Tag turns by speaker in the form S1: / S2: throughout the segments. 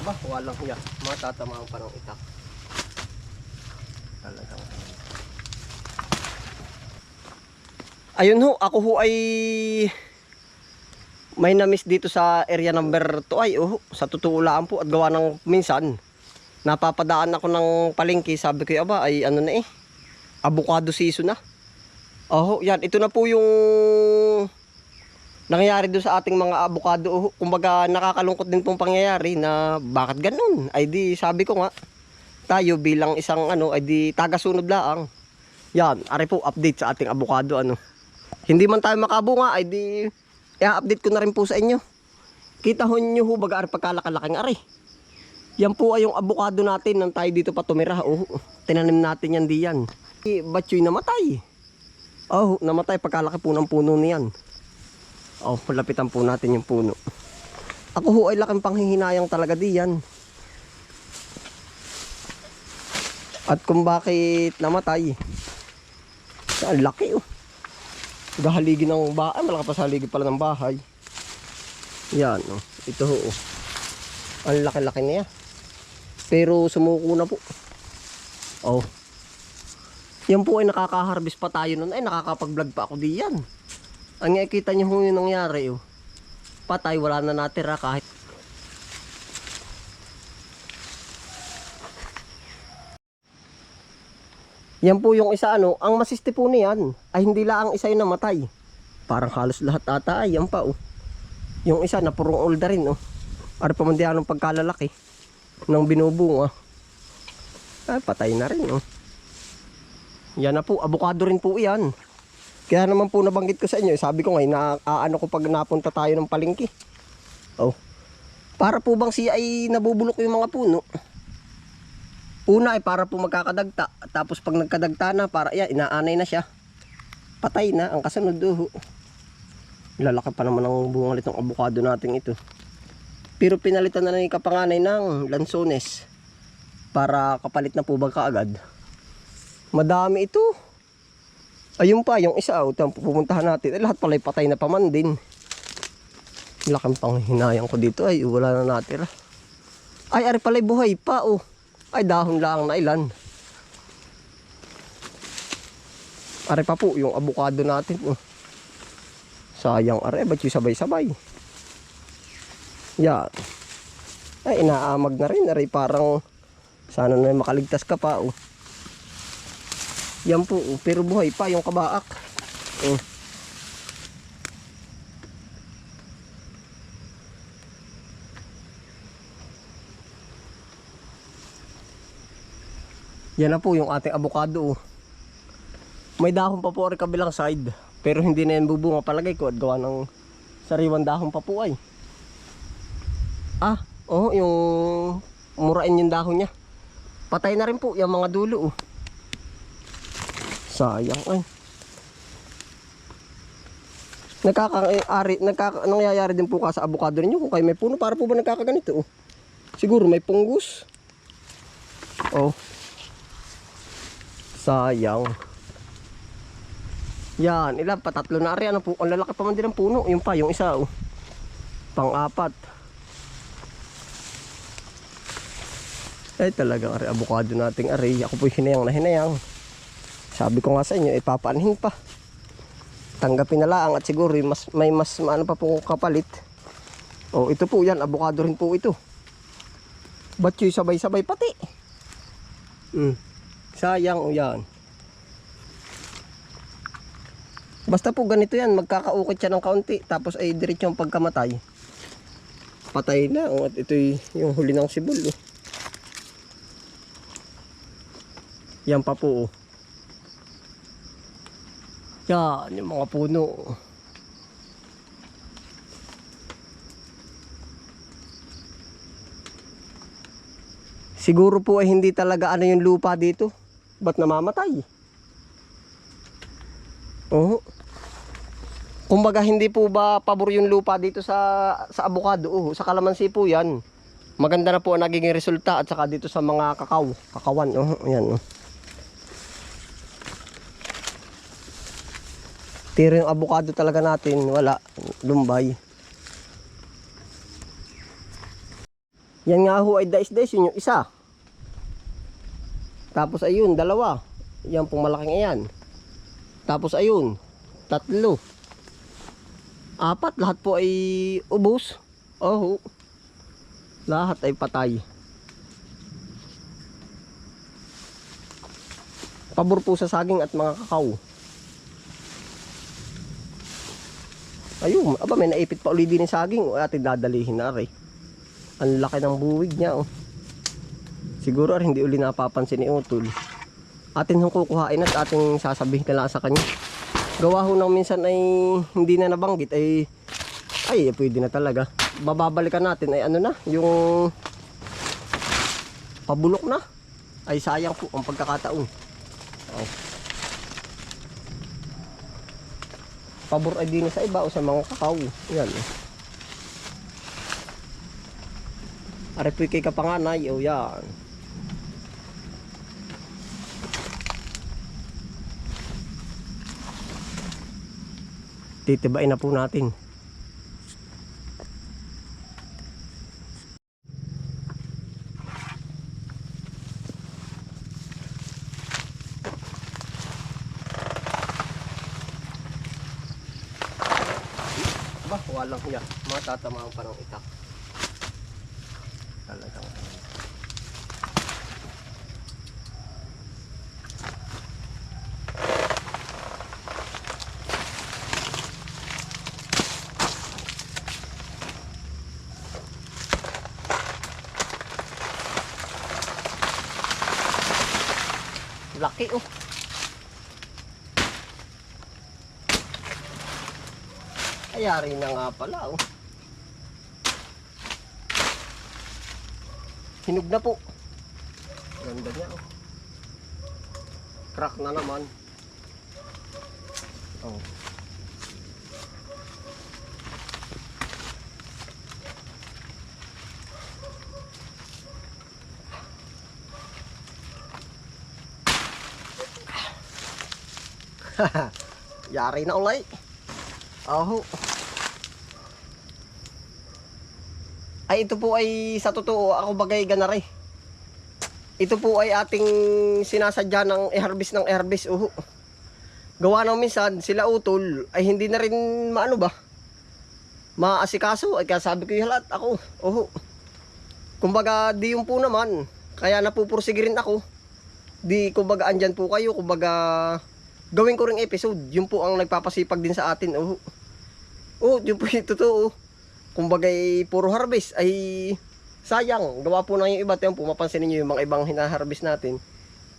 S1: Ba, walang hiya. Matatamaan pa ng itak. Talagang. Ayun ho, ako ho ay may na-miss dito sa area number 2 ay oh, sa totoo lang po at gawa ng minsan napapadaan ako ng palengke sabi ko aba ay ano na eh avocado season na oh yan ito na po yung nangyayari doon sa ating mga avocado oh, kumbaga nakakalungkot din pong pangyayari na bakit ganun ay di sabi ko nga tayo bilang isang ano ay di tagasunod laang yan ari po update sa ating avocado ano hindi man tayo makabunga ay di i-update ko na rin po sa inyo. Kita ho nyo ho baga ari pagkalakalaking ari. Yan po ay yung avocado natin nang tayo dito pa tumira. Oh, tinanim natin yan diyan. Batchoy namatay. Oh, namatay pagkalaki po ng puno niyan. Oh, lapitan po natin yung puno. Ako ho ay laking panghihinayang talaga diyan. At kung bakit namatay. Ang laki oh. Gahaligi ng bahay. Sa haligi pala ng bahay. Yan, oh. Ito, oh. Ang laki-laki niya. Pero sumuko na po. Oh. Yan po ay nakaka-harvest pa tayo nun. Ay, nakakapag-vlog pa ako diyan. Ang nakikita niyo kung yung nangyari, oh. Patay, wala na natira kahit Yan po yung isa ano, ang masiste po niyan ay hindi lang ang isa yung namatay. Parang halos lahat ata ay yan pa oh. Yung isa na purong olda rin oh. Ari pa man di anong pagkalalaki ng binubunga. Ay patay na rin oh. Yan na po, abukado rin po yan. Kaya naman po nabanggit ko sa inyo, sabi ko ngayon na aano ko pag napunta tayo ng palengke. Oh. Para po bang siya ay nabubulok yung mga puno. Una ay para po magkakadagta. Tapos pag nagkadagta na, para yan, inaanay na siya. Patay na ang kasunod duho. Lalaki pa naman ang bunga nitong abukado natin ito. Pero pinalitan na ng kapanganay ng lansones. Para kapalit na po ba kaagad. Madami ito. Ayun pa, yung isa, oh, ito, pupuntahan natin. Eh, lahat pala ay patay na paman din. Laking panghinayang ko dito ay wala na natira. Ay, ari pala buhay pa oh. Ay, dahon lang na ilan. Are pa po, yung abukado natin. Oh. Sayang are, ba't yung sabay-sabay? Yan. Ay, inaamag na rin. Are, parang sana na makaligtas ka pa. Oh. Yan po, oh. pero buhay pa yung kabaak. Oh. Yan na po yung ating avocado. oh. May dahon pa po rin kabilang side. Pero hindi na yan bubunga palagay ko at gawa ng sariwan dahon pa po ay. Ah, oh, yung murain yung dahon niya. Patay na rin po yung mga dulo. Oh. Sayang ay. Nagkaka-ari, nagkaka, nangyayari din po ka sa avocado ninyo kung kayo may puno para po ba nagkakaganito. Oh. Siguro may punggus. Oh. Sayang. Yan, ilan pa? Tatlo na ari. Ano po? Ang lalaki pa man din ng puno. Yung pa, yung isa. Oh. Pang-apat. Ay talagang ari, avocado nating ari. Ako po hinayang na hinayang. Sabi ko nga sa inyo, ipapaanhin pa. Tanggapin na lang at siguro eh, mas, may mas ano pa pong kapalit. Oh, ito po yan. Avocado rin po ito. Ba't yung sabay-sabay pati? Hmm. Sayang o yan. Basta po ganito yan, magkakaukit siya ng kaunti, tapos ay diretso ang pagkamatay. Patay na, o, at ito yung huli ng sibol. Oh. Yan pa po. Oh. Yan, yung mga puno. Siguro po ay hindi talaga ano yung lupa dito. Ba't namamatay? Oo. Kumbaga hindi po ba pabor yung lupa dito sa sa avocado? Oh, sa kalamansi po 'yan. Maganda na po ang nagiging resulta at saka dito sa mga kakao, kakawan, oh, ayan oh. Tira yung avocado talaga natin, wala, lumbay. Yan nga ho ay dais-dais, yun yung isa. Tapos ayun, dalawa. Yan pong malaking iyan. Tapos ayun, tatlo. Apat, lahat po ay ubos. Oh, lahat ay patay. Pabor po sa saging at mga kakao. Ayun, aba may naipit pa uli din ng saging. O atin dadalihin na rin. Ang laki ng buwig niya oh. Siguro rin hindi uli napapansin ni Utol. Atin hong kukuhain at ating sasabihin na lang sa kanya. Gawa ho nang minsan ay hindi na nabanggit ay ay pwede na talaga. Bababalikan natin ay ano na yung pabulok na. Ay sayang po ang pagkakataon. Oh. Pabor ay din sa iba o sa mga kakao. Yan. po kay kapanganay. O yan. Titibain na po natin. Ba, walang hiya. Matatamaan pa ng itak. Talagang. Laki oh. Ayari na nga pala oh. Hinog na po. Ganda niya oh. Crack na naman. Oh. Yari na ulay. Aho. Ay ito po ay sa totoo ako bagay ganare. Ito po ay ating sinasadya ng i-harvest ng i-harvest uho. Gawa ng minsan sila utol ay hindi na rin maano ba? Maasikaso ay kaya sabi ko yung halat ako. Uho. Kumbaga di yung po naman. Kaya napupursige rin ako. Di kumbaga andyan po kayo. Kumbaga gawin ko ring episode. Yun po ang nagpapasipag din sa atin. Oh, oh yun po yung totoo. Kumbaga puro harvest ay sayang. Gawa po na yung iba. Tiyan po mapansin niyo yung mga ibang hinaharvest natin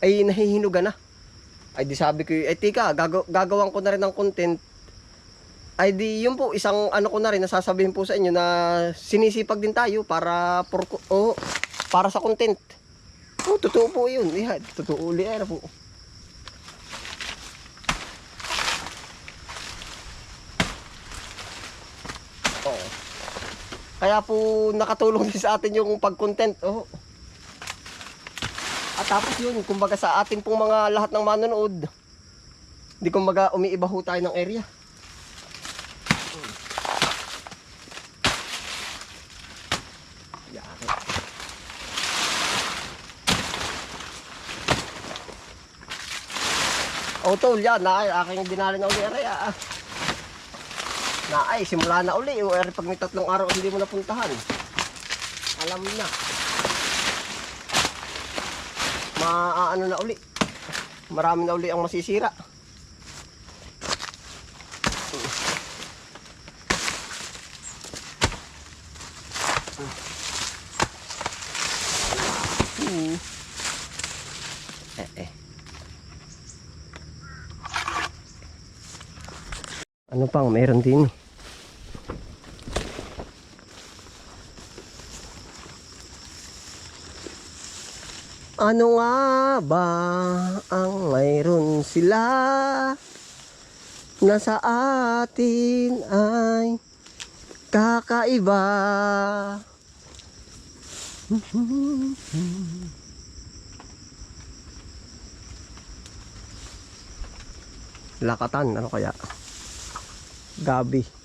S1: ay nahihinuga na. Ay di sabi ko, eh tika, gagaw- gagawan ko na rin ng content. Ay di yun po, isang ano ko na rin, nasasabihin po sa inyo na sinisipag din tayo para, por, oh, para sa content. Oh, totoo po yun. Iha, totoo uli. Ano po. Oo. Kaya po nakatulong din sa atin yung pag-content. Oh. At tapos yun, kumbaga sa ating pong mga lahat ng manonood, di kumbaga umiiba ho tayo ng area. Oh, tol, yan, aking dinali na uli area. Ah. Na ay, simula na uli. O pag may tatlong araw hindi mo napuntahan. Alam na. Maaano na uli. Marami na uli ang masisira. Hmm. Eh, eh. Ano pang meron din. Ano nga ba ang mayroon sila na sa atin ay kakaiba? Lakatan, ano kaya? Gabi.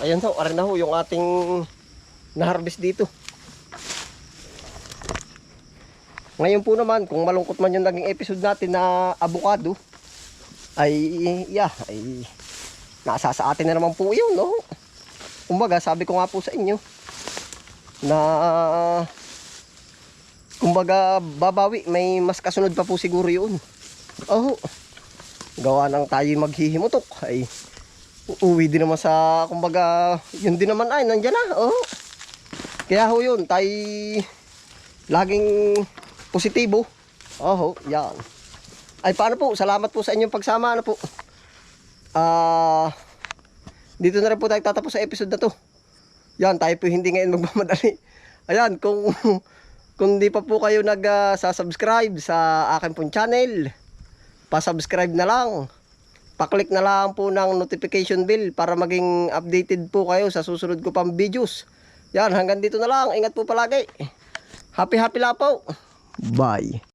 S1: Ayan ho, arin na ho yung ating na-harvest dito. Ngayon po naman, kung malungkot man yung naging episode natin na avocado, ay, yeah, ay, nasa sa atin na naman po yun, no? Kumbaga, sabi ko nga po sa inyo, na, kumbaga, babawi, may mas kasunod pa po siguro yun. Oh, gawa ng tayo maghihimutok, ay, uuwi din naman sa, kumbaga, yun din naman ay, nandyan na, oh. Kaya ho yun, tayo, laging positibo. Oh, yan. Ay, paano po? Salamat po sa inyong pagsama. Ano po? Ah, dito na rin po tayo tatapos sa episode na to. Yan, tayo po hindi ngayon magmamadali. Ayan, kung kung di pa po kayo nag-subscribe sa akin pong channel, pa-subscribe na lang. Pa-click na lang po ng notification bell para maging updated po kayo sa susunod ko pang videos. Yan, hanggang dito na lang. Ingat po palagi. Happy happy po. Bye.